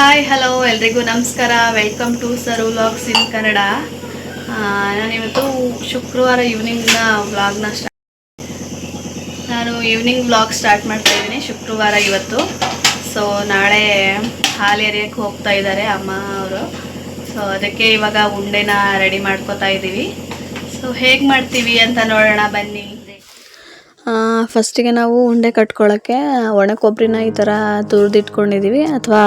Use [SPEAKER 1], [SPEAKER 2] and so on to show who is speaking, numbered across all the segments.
[SPEAKER 1] Hi hello ಎಲ್ರಿಗೂ ನಮಸ್ಕಾರ. Welcome to sir vlogs in Kannada ನಾನಿವತ್ತು ಶುಕ್ರವಾರ ಈವ್ನಿಂಗ್ನ ವ್ಲಾಗ್ನ ಸ್ಟಾರ್ಟ್ ನಾನು ಈವ್ನಿಂಗ್ ವ್ಲಾಗ್ ಸ್ಟಾರ್ಟ್ ಮಾಡ್ತಾ ಇದ್ದೀನಿ ಶುಕ್ರವಾರ ಇವತ್ತು. ಸೊ ನಾಳೆ ಹಾಲು ಎರಿಯಕ್ಕೆ ಹೋಗ್ತಾ ಇದ್ದಾರೆ ಅಮ್ಮ ಅವರು. ಸೊ ಅದಕ್ಕೆ ಇವಾಗ ಉಂಡೆನ ರೆಡಿ ಮಾಡ್ಕೋತಾ ಇದ್ದೀವಿ ಸೊ ಹೇಗೆ ಮಾಡ್ತೀವಿ ಅಂತ ನೋಡೋಣ, ಬನ್ನಿ. ಫಸ್ಟಿಗೆ ನಾವು ಉಂಡೆ ಕಟ್ಕೊಳ್ಳೋಕ್ಕೆ ಒಣ ಕೊಬ್ಬರಿನ ಈ ಥರ ತುರಿದಿಟ್ಕೊಂಡಿದ್ದೀವಿ ಅಥವಾ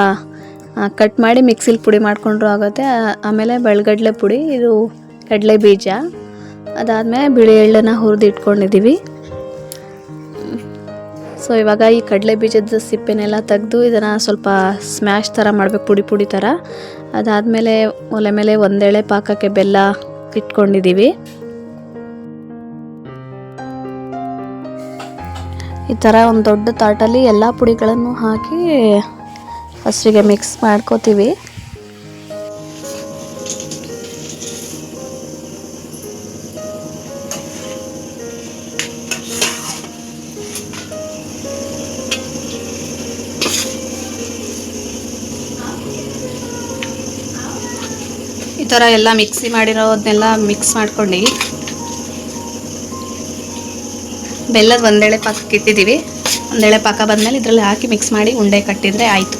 [SPEAKER 1] ಕಟ್ ಮಾಡಿ ಮಿಕ್ಸಿಲಿ ಪುಡಿ ಮಾಡಿಕೊಂಡ್ರು ಆಗುತ್ತೆ. ಆಮೇಲೆ ಬೆಳ್ಗಡ್ಲೆ ಪುಡಿ, ಇದು ಕಡಲೆ ಬೀಜ. ಅದಾದಮೇಲೆ ಬಿಳಿ ಎಳ್ಳನ್ನು ಹುರಿದು ಇಟ್ಕೊಂಡಿದ್ದೀವಿ ಸೊ ಇವಾಗ ಈ ಕಡಲೆ ಬೀಜದ ಸಿಪ್ಪೆನೆಲ್ಲ ತೆಗೆದು ಇದನ್ನು ಸ್ವಲ್ಪ ಸ್ಮ್ಯಾಶ್ ಥರ ಮಾಡಬೇಕು, ಪುಡಿ ಪುಡಿ ಥರ. ಅದಾದಮೇಲೆ ಒಲೆ ಮೇಲೆ ಒಂದೆಳೆ ಪಾಕಕ್ಕೆ ಬೆಲ್ಲ ಇಟ್ಕೊಂಡಿದ್ದೀವಿ ಈ ಥರ ಒಂದು ದೊಡ್ಡ ತಾಟಲ್ಲಿ ಎಲ್ಲ ಪುಡಿಗಳನ್ನು ಹಾಕಿ ಫಸ್ಟಿಗೆ ಮಿಕ್ಸ್ ಮಾಡ್ಕೋತೀವಿ. ಈ ಥರ ಎಲ್ಲ ಮಿಕ್ಸಿ ಮಾಡಿರೋದನ್ನೆಲ್ಲ ಮಿಕ್ಸ್ ಮಾಡ್ಕೊಂಡು ಬೆಲ್ಲದ ಒಂದೆಳೆ ಪಾಕಕ್ಕೆ ಇಟ್ಟಿದ್ದೀವಿ. ಒಂದೆಳೆ ಪಾಕ ಬಂದಮೇಲೆ ಇದರಲ್ಲಿ ಹಾಕಿ ಮಿಕ್ಸ್ ಮಾಡಿ ಉಂಡೆ ಕಟ್ಟಿದರೆ ಆಯಿತು.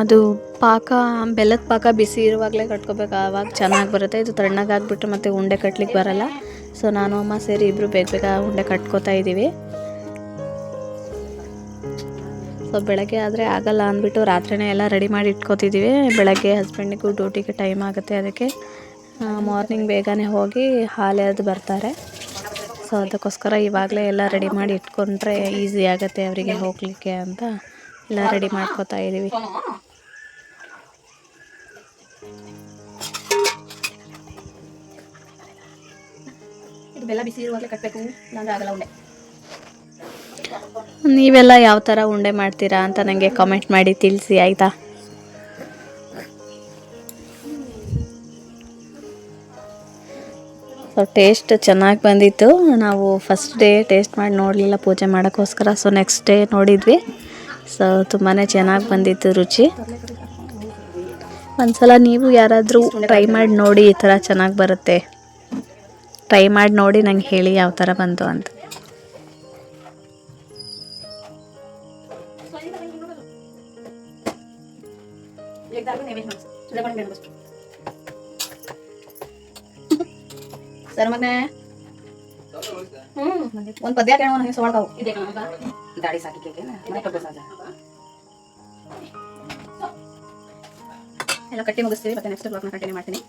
[SPEAKER 1] ಅದು ಪಾಕ, ಬೆಲ್ಲದ ಪಾಕ ಬಿಸಿ ಇರುವಾಗಲೇ ಕಟ್ಕೋಬೇಕು. ಆವಾಗ ಚೆನ್ನಾಗಿ ಬರುತ್ತೆ. ಇದು ತಣ್ಣಗಾಗ್ಬಿಟ್ರೆ ಮತ್ತೆ ಉಂಡೆ ಕಟ್ಲಿಕ್ಕೆ ಬರಲ್ಲ. ಸೊ ನಾನು, ಅಮ್ಮ ಸೇರಿ ಇಬ್ಬರು ಬೇಗ ಬೇಗ ಉಂಡೆ ಕಟ್ಕೋತಾ ಇದ್ದೀವಿ ಸೊ ಬೆಳಗ್ಗೆ ಆದರೆ ಆಗಲ್ಲ ಅಂದ್ಬಿಟ್ಟು ರಾತ್ರಿನೇ ಎಲ್ಲ ರೆಡಿ ಮಾಡಿ ಇಟ್ಕೋತಿದ್ದೀವಿ ಬೆಳಗ್ಗೆ ಹಸ್ಬೆಂಡಿಗೂ ಡ್ಯೂಟಿಗೆ ಟೈಮ್ ಆಗುತ್ತೆ ಅದಕ್ಕೆ. ಮಾರ್ನಿಂಗ್ ಬೇಗನೆ ಹೋಗಿ ಹಾಲು ಎರೆದು ಬರ್ತಾರೆ. ಸೊ ಅದಕ್ಕೋಸ್ಕರ ಇವಾಗಲೇ ಎಲ್ಲ ರೆಡಿ ಮಾಡಿ ಇಟ್ಕೊಂಡ್ರೆ ಈಸಿ ಆಗುತ್ತೆ ಅವರಿಗೆ ಹೋಗಲಿಕ್ಕೆ ಅಂತ ಎಲ್ಲ ರೆಡಿ ಮಾಡ್ಕೋತಾ ಇದ್ದೀವಿ ಬೆಲ್ಲ ಬಿಸಿ ಇರುವಾಗಲೇ ಕಟ್ಟಬೇಕು ಇಲ್ಲಾಂದ್ರೆ ಆಗಲ್ಲ ಉಂಡೆ. ನೀವೆಲ್ಲ ಯಾವ ಥರ ಉಂಡೆ ಮಾಡ್ತೀರಾ ಅಂತ ನನಗೆ ಕಾಮೆಂಟ್ ಮಾಡಿ ತಿಳಿಸಿ, ಆಯಿತಾ? ಸೊ ಟೇಸ್ಟ್ ಚೆನ್ನಾಗಿ ಬಂದಿತ್ತು. ನಾವು ಫಸ್ಟ್ ಡೇ ಟೇಸ್ಟ್ ಮಾಡಿ ನೋಡಲಿಲ್ಲ, ಪೂಜೆ ಮಾಡೋಕ್ಕೋಸ್ಕರ. ಸೊ ನೆಕ್ಸ್ಟ್ ಡೇ ನೋಡಿದ್ವಿ. ಸೊ ತುಂಬಾ ಚೆನ್ನಾಗಿ ಬಂದಿತ್ತು ರುಚಿ. ಒಂದ್ಸಲ ನೀವು ಯಾರಾದರೂ ಟ್ರೈ ಮಾಡಿ ನೋಡಿ, ಈ ಥರ ಚೆನ್ನಾಗಿ ಬರುತ್ತೆ. ಟ್ರೈ ಮಾಡಿ ನೋಡಿ ನಂಗೆ ಹೇಳಿ ಯಾವ ಥರ ಬಂತು ಅಂತ. ಸರ್ ಮಗನೇ ಹ್ಮ್ ಒಂದು ಪದ್ಯ ಕೇಳೋ ನನಗೆ ಸೋಳ್ಕಾವು
[SPEAKER 2] ದಾಡಿ ಸಾಕಿ ಕೇಕೆ ಮನೆ ಕಬ್ಬು ಸಾಜ
[SPEAKER 1] ಎಲ್ಲ ಕಟ್ಟಿ ಮುಗಿಸ್ತೀವಿ ಮತ್ತೆ ನೆಕ್ಸ್ಟ್ ಬ್ಲಾಗ್ನ ಕಂಟಿನ್ಯೂ ಮಾಡ್ತೀನಿ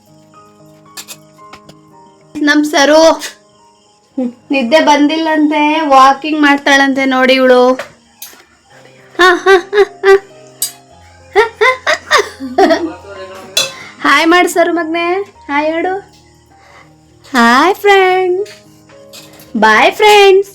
[SPEAKER 1] ನಮ್ ಸರು ನಿದ್ದೆ ಬಂದಿಲ್ಲಂತೆ ವಾಕಿಂಗ್ ಮಾಡ್ತಾಳಂತೆ ನೋಡಿ ಇವಳು ಹಾಯ್ ಮಾಡಿ ಸರ್ ಮಗ್ನೆ ಹಾಯ್ ಹೇಳು ಹಾಯ್ ಫ್ರೆಂಡ್ ಬಾಯ್ ಫ್ರೆಂಡ್ಸ್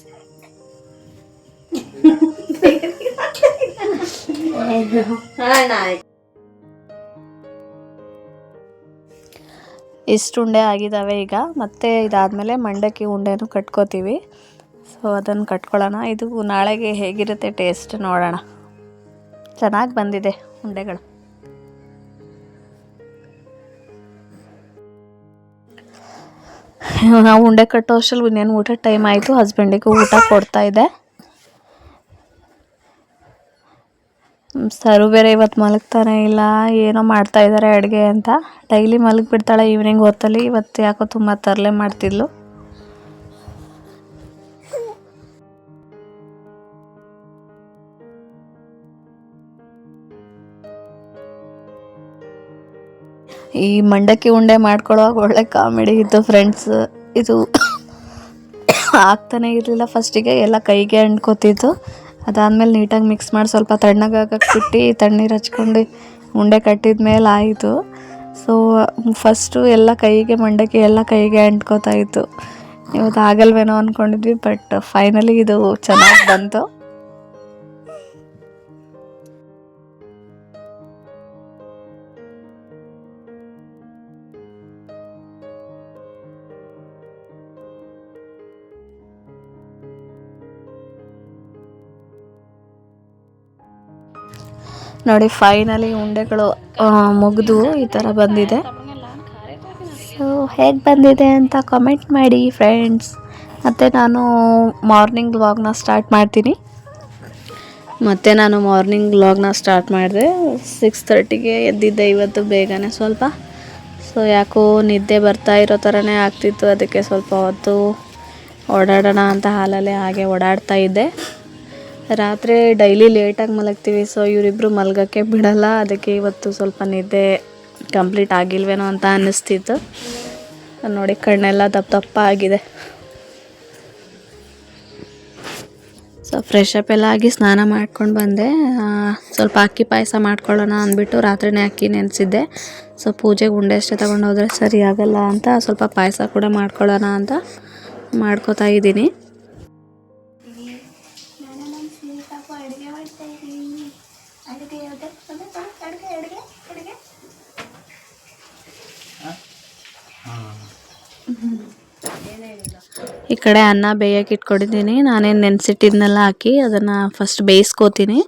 [SPEAKER 1] ಇಷ್ಟು ಉಂಡೆ ಆಗಿದ್ದಾವೆ ಈಗ. ಮತ್ತೆ ಇದಾದಮೇಲೆ ಮಂಡಕ್ಕಿ ಉಂಡೆನೂ ಕಟ್ಕೋತೀವಿ. ಸೊ ಅದನ್ನು ಕಟ್ಕೊಳ್ಳೋಣ. ಇದು ನಾಳೆಗೆ ಹೇಗಿರುತ್ತೆ ಟೇಸ್ಟ್ ನೋಡೋಣ. ಚೆನ್ನಾಗಿ ಬಂದಿದೆ ಉಂಡೆಗಳು. ನಾವು ಉಂಡೆ ಕಟ್ಟೋ ಅಷ್ಟರಲ್ಲಿ ಇನ್ನೇನು ಊಟ ಟೈಮ್ ಆಯಿತು. ಹಸ್ಬೆಂಡಿಗೂ ಊಟ ಕೊಡ್ತಾ ಇದೆ. ಸರು ಬೇರೆ ಇವತ್ತು ಮಲಗ್ತಾನೆ ಇಲ್ಲ, ಏನೋ ಮಾಡ್ತಾ ಇದ್ದಾರೆ ಅಡುಗೆ ಅಂತ. ಡೈಲಿ ಮಲಗಿಬಿಡ್ತಾಳೆ ಈವ್ನಿಂಗ್ ಹೊತ್ತಲ್ಲಿ. ಇವತ್ತು ಯಾಕೋ ತುಂಬ ತರಲೆ ಮಾಡ್ತಿದ್ಲು. ಈ ಮಂಡಕ್ಕಿ ಉಂಡೆ ಮಾಡ್ಕೊಳ್ಳೋವಾಗ ಒಳ್ಳೆ ಕಾಮಿಡಿ ಇತ್ತು ಫ್ರೆಂಡ್ಸ್ ಇದು ಆಗ್ತಾನೆ ಇರಲಿಲ್ಲ ಫಸ್ಟಿಗೆ ಎಲ್ಲ ಕೈಗೆ ಅಂಟ್ಕೋತಿತ್ತು. ಅದಾದಮೇಲೆ ನೀಟಾಗಿ ಮಿಕ್ಸ್ ಮಾಡಿ ಸ್ವಲ್ಪ ತಣ್ಣಗಾಗಕ್ಕೆ ಬಿಟ್ಟು ತಣ್ಣೀರು ಹಚ್ಕೊಂಡು ಉಂಡೆ ಕಟ್ಟಿದ ಮೇಲೆ ಆಯಿತು. ಸೊ ಫಸ್ಟು ಎಲ್ಲ ಕೈಗೆ, ಮಂಡಕ್ಕಿ ಎಲ್ಲ ಕೈಗೆ ಅಂಟ್ಕೋತಾ ಇತ್ತು. ಇವತ್ತು ಆಗಲ್ವೇನೋ ಅಂದ್ಕೊಂಡಿದ್ವಿ ಬಟ್ ಫೈನಲಿ ಇದು ಚೆನ್ನಾಗಿ ಬಂತು. ನೋಡಿ ಫೈನಲಿ ಉಂಡೆಗಳು ಮುಗಿದು ಈ ಥರ ಬಂದಿದೆ. ಸೊ ಹೇಗೆ ಬಂದಿದೆ ಅಂತ ಕಮೆಂಟ್ ಮಾಡಿ ಫ್ರೆಂಡ್ಸ್ ಮತ್ತು ನಾನು ಮಾರ್ನಿಂಗ್ ವ್ಲಾಗ್ನ ಸ್ಟಾರ್ಟ್ ಮಾಡ್ತೀನಿ. ಮತ್ತು ನಾನು ಮಾರ್ನಿಂಗ್ ವ್ಲಾಗ್ನ ಸ್ಟಾರ್ಟ್ ಮಾಡಿದೆ. ಸಿಕ್ಸ್ ತರ್ಟಿಗೆ ಎದ್ದಿದ್ದೆ ಇವತ್ತು ಬೇಗನೆ ಸ್ವಲ್ಪ. ಸೊ ಯಾಕೋ ನಿದ್ದೆ ಬರ್ತಾ ಇರೋ ಥರನೇ ಆಗ್ತಿತ್ತು. ಅದಕ್ಕೆ ಸ್ವಲ್ಪ ಹೊತ್ತು ಓಡಾಡೋಣ ಅಂತ ಹಾಲಲ್ಲೇ ಹಾಗೆ ಓಡಾಡ್ತಾ ಇದ್ದೆ. ರಾತ್ರಿ ಡೈಲಿ ಲೇಟಾಗಿ ಮಲಗ್ತೀವಿ ಸೊ ಇವರಿಬ್ಬರು ಮಲಗೋಕ್ಕೆ ಬಿಡಲ್ಲ. ಅದಕ್ಕೆ ಇವತ್ತು ಸ್ವಲ್ಪ ನಿದ್ದೆ ಕಂಪ್ಲೀಟ್ ಆಗಿಲ್ವೇನೋ ಅಂತ ಅನ್ನಿಸ್ತಿತ್ತು. ನೋಡಿ, ಕಣ್ಣೆಲ್ಲ ದಪ್ಪ ದಪ್ಪ ಆಗಿದೆ. ಸೊ ಫ್ರೆಶ್ ಅಪ್ ಎಲ್ಲ ಆಗಿ ಸ್ನಾನ ಮಾಡ್ಕೊಂಡು ಬಂದೆ. ಸ್ವಲ್ಪ ಅಕ್ಕಿ ಪಾಯಸ ಮಾಡ್ಕೊಳ್ಳೋಣ ಅಂದ್ಬಿಟ್ಟು ರಾತ್ರಿನೇ ಅಕ್ಕಿ ನೆನೆಸಿದ್ದೆ. ಸೊ ಪೂಜೆಗೆ ಉಂಡೆ ಅಷ್ಟೇ ತೊಗೊಂಡು ಹೋದರೆ ಸರಿ ಆಗಲ್ಲ ಅಂತ ಸ್ವಲ್ಪ ಪಾಯಸ ಕೂಡ ಮಾಡ್ಕೊಳ್ಳೋಣ ಅಂತ ಮಾಡ್ಕೋತಾ ಇದ್ದೀನಿ. ಈ ಕಡೆ ಅನ್ನ ಬೇಯಕ್ಕೆ ಇಟ್ಕೊಂಡಿದ್ದೀನಿ. ನಾನೇನು ನೆನೆಸಿಟ್ಟಿದ್ನೆಲ್ಲ ಹಾಕಿ ಅದನ್ನು ಫಸ್ಟ್ ಬೇಯಿಸ್ಕೋತೀನಿ.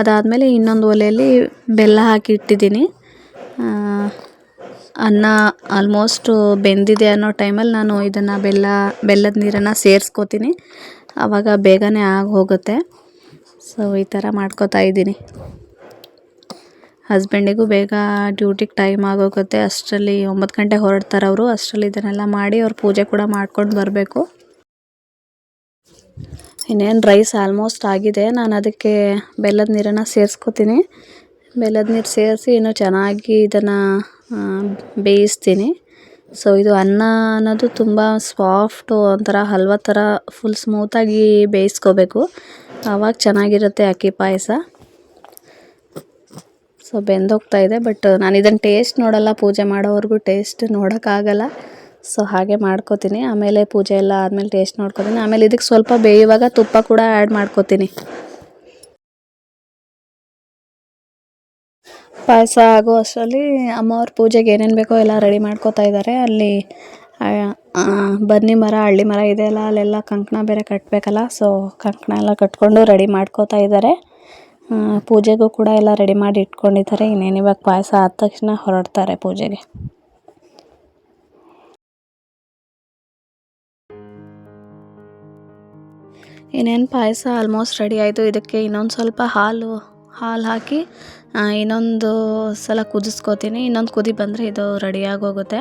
[SPEAKER 1] ಅದಾದಮೇಲೆ ಇನ್ನೊಂದು ಒಲೆಯಲ್ಲಿ ಬೆಲ್ಲ ಹಾಕಿ ಇಟ್ಟಿದ್ದೀನಿ. ಅನ್ನ ಆಲ್ಮೋಸ್ಟು ಬೆಂದಿದೆ ಅನ್ನೋ ಟೈಮಲ್ಲಿ ನಾನು ಇದನ್ನು ಬೆಲ್ಲ, ಬೆಲ್ಲದ ನೀರನ್ನು ಸೇರಿಸ್ಕೋತೀನಿ. ಆವಾಗ ಬೇಗನೆ ಆಗಿ ಹೋಗುತ್ತೆ ಸೊ ಈ ಥರ ಮಾಡ್ಕೋತಾ ಇದ್ದೀನಿ. ಹಸ್ಬೆಂಡಿಗೂ ಬೇಗ ಡ್ಯೂಟಿಗೆ ಟೈಮ್ ಆಗೋಗುತ್ತೆ. ಅಷ್ಟರಲ್ಲಿ ಒಂಬತ್ತು ಗಂಟೆ ಹೊರಡ್ತಾರೆ ಅವರು ಅಷ್ಟರಲ್ಲಿ ಇದನ್ನೆಲ್ಲ ಮಾಡಿ ಅವ್ರು ಪೂಜೆ ಕೂಡ ಮಾಡ್ಕೊಂಡು ಬರಬೇಕು. ಇನ್ನೇನು ರೈಸ್ ಆಲ್ಮೋಸ್ಟ್ ಆಗಿದೆ. ನಾನು ಅದಕ್ಕೆ ಬೆಲ್ಲದ ನೀರನ್ನು ಸೇರಿಸ್ಕೊತೀನಿ. ಬೆಲ್ಲದ ನೀರು ಸೇರಿಸಿ ಇನ್ನು ಚೆನ್ನಾಗಿ ಇದನ್ನು ಬೇಯಿಸ್ತೀನಿ. ಸೊ ಇದು ಅನ್ನ ಅನ್ನೋದು ತುಂಬ ಸಾಫ್ಟು ಒಂಥರ ಹಲ್ವ ಥರ ಫುಲ್ ಸ್ಮೂತಾಗಿ ಬೇಯಿಸ್ಕೋಬೇಕು. ಆವಾಗ ಚೆನ್ನಾಗಿರುತ್ತೆ ಅಕ್ಕಿ ಪಾಯಸ. ಸೊ ಬೆಂದೋಗ್ತಾ ಇದೆ ಬಟ್ ನಾನು ಇದನ್ನು ಟೇಸ್ಟ್ ನೋಡಲ್ಲ. ಪೂಜೆ ಮಾಡೋವರೆಗೂ ಟೇಸ್ಟ್ ನೋಡೋಕ್ಕಾಗಲ್ಲ. ಸೊ ಹಾಗೆ ಮಾಡ್ಕೋತೀನಿ. ಆಮೇಲೆ ಪೂಜೆ ಎಲ್ಲ ಆದಮೇಲೆ ಟೇಸ್ಟ್ ನೋಡ್ಕೋತೀನಿ. ಆಮೇಲೆ ಇದಕ್ಕೆ ಸ್ವಲ್ಪ ಬೇಯುವಾಗ ತುಪ್ಪ ಕೂಡ ಆ್ಯಡ್ ಮಾಡ್ಕೋತೀನಿ. ಪಾಯಸ ಆಗೋ ಅಷ್ಟರಲ್ಲಿ ಅಮ್ಮವ್ರ ಪೂಜೆಗೆ ಏನೇನು ಬೇಕೋ ಎಲ್ಲ ರೆಡಿ ಮಾಡ್ಕೋತಾ ಇದ್ದಾರೆ ಅಲ್ಲಿ ಬನ್ನಿ ಮರ, ಹಳ್ಳಿ ಮರ ಇದೆ ಅಲ್ಲ, ಅಲ್ಲೆಲ್ಲ ಕಂಕಣ ಬೇರೆ ಕಟ್ಟಬೇಕಲ್ಲ ಸೊ ಕಂಕಣ ಎಲ್ಲ ಕಟ್ಕೊಂಡು ರೆಡಿ ಮಾಡ್ಕೋತಾ ಇದ್ದಾರೆ ಪೂಜೆಗೂ ಕೂಡ ಎಲ್ಲ ರೆಡಿ ಮಾಡಿ ಇಟ್ಕೊಂಡಿದ್ದಾರೆ. ಇನ್ನೇನು ಇವಾಗ ಪಾಯಸ ಆದ ತಕ್ಷಣ ಹೊರಡ್ತಾರೆ ಪೂಜೆಗೆ. ಇನ್ನೇನು ಪಾಯಸ ಆಲ್ಮೋಸ್ಟ್ ರೆಡಿ ಆಯಿತು. ಇದಕ್ಕೆ ಇನ್ನೊಂದು ಸ್ವಲ್ಪ ಹಾಲು ಹಾಲು ಹಾಕಿ ಇನ್ನೊಂದು ಸಲ ಕುದಿಸ್ಕೋತೀನಿ. ಇನ್ನೊಂದು ಕುದಿ ಬಂದರೆ ಇದು ರೆಡಿಯಾಗಿ ಹೋಗುತ್ತೆ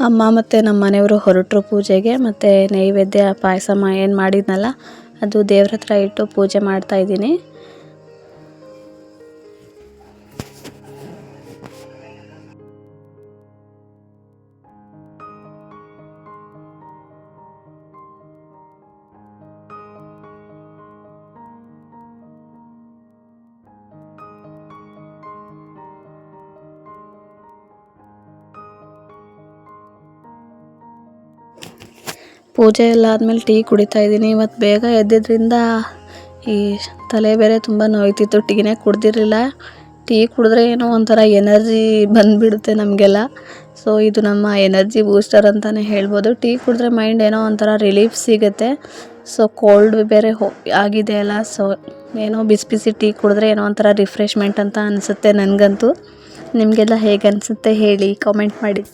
[SPEAKER 1] ಅಮ್ಮ ಮತ್ತು ನಮ್ಮ ಮನೆಯವರು ಹೊರಟರು ಪೂಜೆಗೆ, ಮತ್ತು ನೈವೇದ್ಯ ಪಾಯಸ ಮಾ ಏನು ಮಾಡಿದ್ನಲ್ಲ, ಅದು ದೇವ್ರ ಹತ್ರ ಇಟ್ಟು ಪೂಜೆ ಮಾಡ್ತಾ ಪೂಜೆ ಎಲ್ಲ ಆದಮೇಲೆ ಟೀ ಕುಡಿತಾ ಇದ್ದೀನಿ. ಇವತ್ತು ಬೇಗ ಎದ್ದಿದ್ರಿಂದ ಈ ತಲೆ ಬೇರೆ ತುಂಬ ನೋಯ್ತಿತ್ತು. ಟೀನೇ ಕುಡ್ದಿರಲಿಲ್ಲ. ಟೀ ಕುಡಿದ್ರೆ ಏನೋ ಒಂಥರ ಎನರ್ಜಿ ಬಂದುಬಿಡುತ್ತೆ ನಮಗೆಲ್ಲ. ಸೊ ಇದು ನಮ್ಮ ಎನರ್ಜಿ ಬೂಸ್ಟರ್ ಅಂತಲೇ ಹೇಳ್ಬೋದು. ಟೀ ಕುಡಿದ್ರೆ ಮೈಂಡ್ ಏನೋ ಒಂಥರ ರಿಲೀಫ್ ಸಿಗುತ್ತೆ. ಸೊ ಕೋಲ್ಡ್ ಬೇರೆ ಹೋ, ಆಗಿದೆ ಅಲ್ಲ. ಸೊ ಏನೋ ಬಿಸಿ ಬಿಸಿ ಟೀ ಕುಡಿದ್ರೆ ಏನೋ ಒಂಥರ ರಿಫ್ರೆಶ್ಮೆಂಟ್ ಅಂತ ಅನಿಸುತ್ತೆ ನನಗಂತೂ. ನಿಮಗೆಲ್ಲ ಹೇಗೆ ಅನಿಸುತ್ತೆ ಹೇಳಿ ಕಾಮೆಂಟ್ ಮಾಡಿ.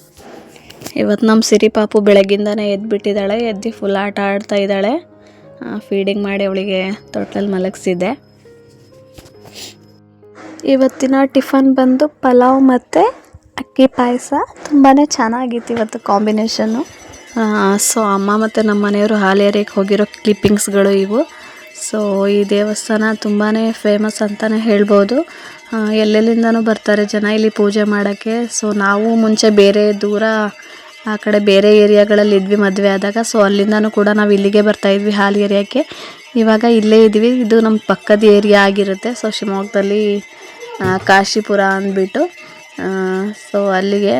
[SPEAKER 1] ಇವತ್ತು ನಮ್ಮ ಸಿರಿ ಪಾಪು ಬೆಳಗ್ಗಿಂದನೇ ಎದ್ಬಿಟ್ಟಿದ್ದಾಳೆ, ಎದ್ದು ಫುಲ್ ಆಟ ಆಡ್ತಾ ಇದ್ದಾಳೆ. ಫೀಡಿಂಗ್ ಮಾಡಿ ಅವಳಿಗೆ ತೊಟ್ಲಲ್ಲಿ ಮಲಗಿಸಿದ್ದೆ. ಇವತ್ತಿನ ಟಿಫನ್ ಬಂದು ಪಲಾವ್ ಮತ್ತು ಅಕ್ಕಿ ಪಾಯಸ. ತುಂಬಾ ಚೆನ್ನಾಗಿತ್ತು ಇವತ್ತು ಕಾಂಬಿನೇಷನ್ನು ಸೊ ಅಮ್ಮ ಮತ್ತು ನಮ್ಮ ಮನೆಯವರು ಹಾಲೇರಿಯಕ್ಕೆ ಹೋಗಿರೋ ಕ್ಲಿಪ್ಪಿಂಗ್ಸ್ಗಳು ಇವು. ಸೊ ಈ ದೇವಸ್ಥಾನ ತುಂಬಾ ಫೇಮಸ್ ಅಂತಲೇ ಹೇಳ್ಬೋದು. ಎಲ್ಲೆಲ್ಲಿಂದನೂ ಬರ್ತಾರೆ ಜನ ಇಲ್ಲಿ ಪೂಜೆ ಮಾಡೋಕ್ಕೆ. ಸೊ ನಾವು ಮುಂಚೆ ಬೇರೆ ದೂರ, ಆ ಕಡೆ ಬೇರೆ ಏರಿಯಾಗಳಲ್ಲಿ ಇದ್ವಿ, ಮದುವೆ ಆದಾಗ. ಸೊ ಅಲ್ಲಿಂದನೂ ಕೂಡ ನಾವು ಇಲ್ಲಿಗೆ ಬರ್ತಾ ಇದ್ವಿ, ಹಾಲು ಏರಿಯಾಕ್ಕೆ. ಇವಾಗ ಇಲ್ಲೇ ಇದ್ವಿ ಇದು ನಮ್ಮ ಪಕ್ಕದ ಏರಿಯಾ ಆಗಿರುತ್ತೆ. ಸೊ ಶಿವಮೊಗ್ಗದಲ್ಲಿ ಕಾಶಿಪುರ ಅಂದ್ಬಿಟ್ಟು. ಸೊ ಅಲ್ಲಿಗೆ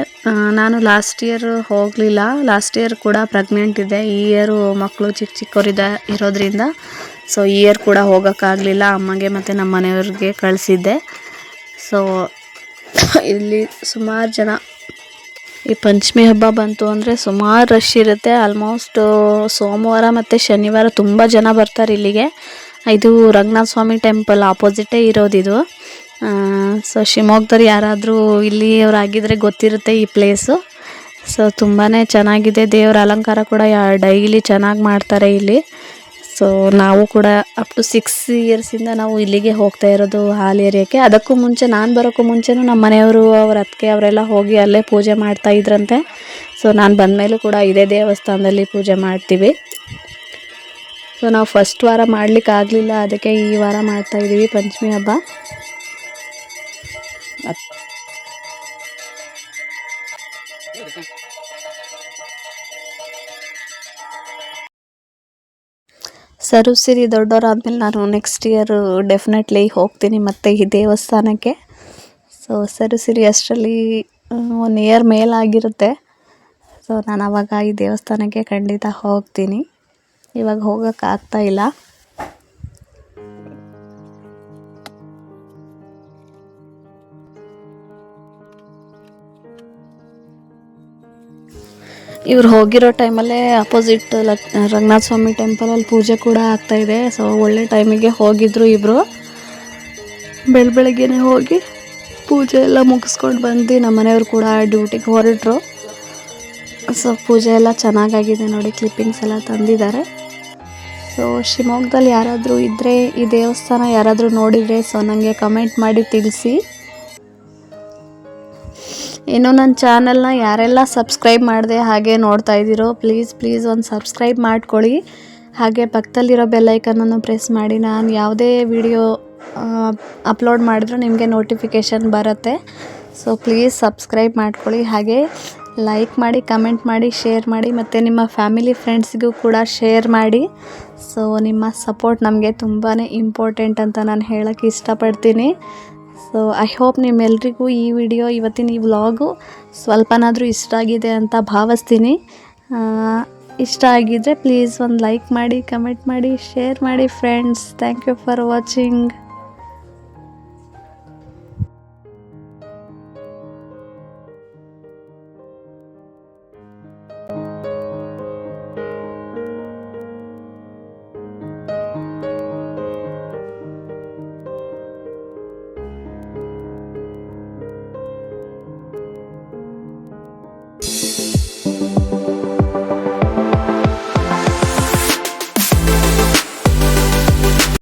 [SPEAKER 1] ನಾನು ಲಾಸ್ಟ್ ಇಯರ್ ಹೋಗಲಿಲ್ಲ. ಲಾಸ್ಟ್ ಇಯರ್ ಕೂಡ ಪ್ರೆಗ್ನೆಂಟ್ ಇದೆ ಈ ಇಯರು ಮಕ್ಕಳು ಚಿಕ್ಕ ಚಿಕ್ಕವರಿದ ಇರೋದ್ರಿಂದ. ಸೊ ಈ ಇಯರ್ ಕೂಡ ಹೋಗೋಕ್ಕಾಗಲಿಲ್ಲ. ಅಮ್ಮಗೆ ಮತ್ತು ನಮ್ಮ ಮನೆಯವ್ರಿಗೆ ಕಳಿಸಿದ್ದೆ. ಸೊ ಇಲ್ಲಿ ಸುಮಾರು ಜನ ಈ ಪಂಚಮಿ ಹಬ್ಬ ಬಂತು ಅಂದರೆ ಸುಮಾರು ರಶ್ ಇರುತ್ತೆ. ಆಲ್ಮೋಸ್ಟ್ ಸೋಮವಾರ ಮತ್ತು ಶನಿವಾರ ತುಂಬ ಜನ ಬರ್ತಾರೆ ಇಲ್ಲಿಗೆ. ಇದು ರಂಗನಾಥ ಸ್ವಾಮಿ ಟೆಂಪಲ್ ಆಪೋಸಿಟೇ ಇರೋದಿದು ಸೊ ಶಿವಮೊಗ್ಗದವ್ರು ಯಾರಾದರೂ ಇಲ್ಲಿಯವರಾಗಿದ್ದರೆ ಗೊತ್ತಿರುತ್ತೆ ಈ ಪ್ಲೇಸು ಸೊ ತುಂಬಾ ಚೆನ್ನಾಗಿದೆ. ದೇವರ ಅಲಂಕಾರ ಕೂಡ ಡೈಲಿ ಚೆನ್ನಾಗಿ ಮಾಡ್ತಾರೆ ಇಲ್ಲಿ. ಸೊ ನಾವು ಕೂಡ ಅಪ್ ಟು ಸಿಕ್ಸ್ ಇಯರ್ಸಿಂದ ನಾವು ಇಲ್ಲಿಗೆ ಹೋಗ್ತಾ ಇರೋದು ಹಾಲು ಏರಿಯಾಕ್ಕೆ. ಅದಕ್ಕೂ ಮುಂಚೆ, ನಾನು ಬರೋಕ್ಕೂ ಮುಂಚೆನೂ ನಮ್ಮ ಮನೆಯವರು, ಅವ್ರ ಅತ್ತಿಗೆ, ಅವರೆಲ್ಲ ಹೋಗಿ ಅಲ್ಲೇ ಪೂಜೆ ಮಾಡ್ತಾ ಇದ್ರಂತೆ. ಸೊ ನಾನು ಬಂದಮೇಲೂ ಕೂಡ ಇದೇ ದೇವಸ್ಥಾನದಲ್ಲಿ ಪೂಜೆ ಮಾಡ್ತೀವಿ. ಸೊ ನಾವು ಫಸ್ಟ್ ವಾರ ಮಾಡ್ಲಿಕ್ಕೆ ಆಗಲಿಲ್ಲ. ಅದಕ್ಕೆ ಈ ವಾರ ಮಾಡ್ತಾ ಇದ್ದೀವಿ ಪಂಚಮಿ ಹಬ್ಬ. ಸರು ಸಿರಿ ದೊಡ್ಡವರಾದ್ಮೇಲೆ ನಾನು ನೆಕ್ಸ್ಟ್ ಇಯರ್ ಡೆಫಿನೆಟ್ಲಿ ಹೋಗ್ತೀನಿ ಮತ್ತು ಈ ದೇವಸ್ಥಾನಕ್ಕೆ. ಸೊ ಸರು ಸಿರಿ ಅಷ್ಟರಲ್ಲಿ ಒನ್ ಇಯರ್ ಮೇಲಾಗಿರುತ್ತೆ. ಸೊ ನಾನು ಆವಾಗ ಈ ದೇವಸ್ಥಾನಕ್ಕೆ ಖಂಡಿತ ಹೋಗ್ತೀನಿ. ಇವಾಗ ಹೋಗೋಕ್ಕಾಗ್ತಾ ಇಲ್ಲ. ಇವ್ರು ಹೋಗಿರೋ ಟೈಮಲ್ಲೇ ಅಪೋಸಿಟ್ ಲಕ್ ರಂಗನಾಥ ಸ್ವಾಮಿ ಟೆಂಪಲಲ್ಲಿ ಪೂಜೆ ಕೂಡ ಆಗ್ತಾ ಇದೆ. ಸೊ ಒಳ್ಳೆ ಟೈಮಿಗೆ ಹೋಗಿದ್ರು ಇಬ್ಬರು ಬೆಳ ಬೆಳಗ್ಗೆನೇ ಹೋಗಿ ಪೂಜೆ ಎಲ್ಲ ಮುಗಿಸ್ಕೊಂಡು ಬಂದು ನಮ್ಮ ಮನೆಯವರು ಕೂಡ ಡ್ಯೂಟಿಗೆ ಹೊರಟರು. ಸೊ ಪೂಜೆ ಎಲ್ಲ ಚೆನ್ನಾಗಾಗಿದೆ ನೋಡಿ ಕ್ಲಿಪ್ಪಿಂಗ್ಸ್ ಎಲ್ಲ ತಂದಿದ್ದಾರೆ. ಸೊ ಶಿವಮೊಗ್ಗದಲ್ಲಿ ಯಾರಾದರೂ ಇದ್ದರೆ ಈ ದೇವಸ್ಥಾನ ಯಾರಾದರೂ ನೋಡಿದರೆ ಸೊ ನನಗೆ ಕಮೆಂಟ್ ಮಾಡಿ ತಿಳಿಸಿ. ಇನ್ನು ನನ್ನ ಚಾನಲ್ನ ಯಾರೆಲ್ಲ ಸಬ್ಸ್ಕ್ರೈಬ್ ಮಾಡಿದೆ ಹಾಗೆ ನೋಡ್ತಾ ಇದ್ದೀರೋ ಪ್ಲೀಸ್ ಪ್ಲೀಸ್ ಒಂದು ಸಬ್ಸ್ಕ್ರೈಬ್ ಮಾಡ್ಕೊಳ್ಳಿ. ಹಾಗೆ ಪಕ್ಕದಲ್ಲಿರೋ ಬೆಲ್ಲೈಕನನ್ನು ಪ್ರೆಸ್ ಮಾಡಿ. ನಾನು ಯಾವುದೇ ವಿಡಿಯೋ ಅಪ್ಲೋಡ್ ಮಾಡಿದ್ರೂ ನಿಮಗೆ ನೋಟಿಫಿಕೇಷನ್ ಬರುತ್ತೆ. ಸೊ ಪ್ಲೀಸ್ ಸಬ್ಸ್ಕ್ರೈಬ್ ಮಾಡ್ಕೊಳ್ಳಿ. ಹಾಗೆ ಲೈಕ್ ಮಾಡಿ ಕಮೆಂಟ್ ಮಾಡಿ ಶೇರ್ ಮಾಡಿ, ಮತ್ತು ನಿಮ್ಮ ಫ್ಯಾಮಿಲಿ ಫ್ರೆಂಡ್ಸ್ಗೂ ಕೂಡ ಶೇರ್ ಮಾಡಿ. ಸೊ ನಿಮ್ಮ ಸಪೋರ್ಟ್ ನಮಗೆ ತುಂಬಾ ಇಂಪಾರ್ಟೆಂಟ್ ಅಂತ ನಾನು ಹೇಳೋಕ್ಕೆ ಇಷ್ಟಪಡ್ತೀನಿ. ಸೊ ಐ ಹೋಪ್ ನಿಮ್ಮೆಲ್ರಿಗೂ ಈ ವಿಡಿಯೋ ಇವತ್ತಿನ ಈ ವ್ಲಾಗು ಸ್ವಲ್ಪನಾದರೂ ಇಷ್ಟ ಆಗಿದೆ ಅಂತ ಭಾವಿಸ್ತೀನಿ. ಇಷ್ಟ ಆಗಿದ್ದರೆ ಪ್ಲೀಸ್ ಒಂದು ಲೈಕ್ ಮಾಡಿ ಕಮೆಂಟ್ ಮಾಡಿ ಶೇರ್ ಮಾಡಿ friends thank you for watching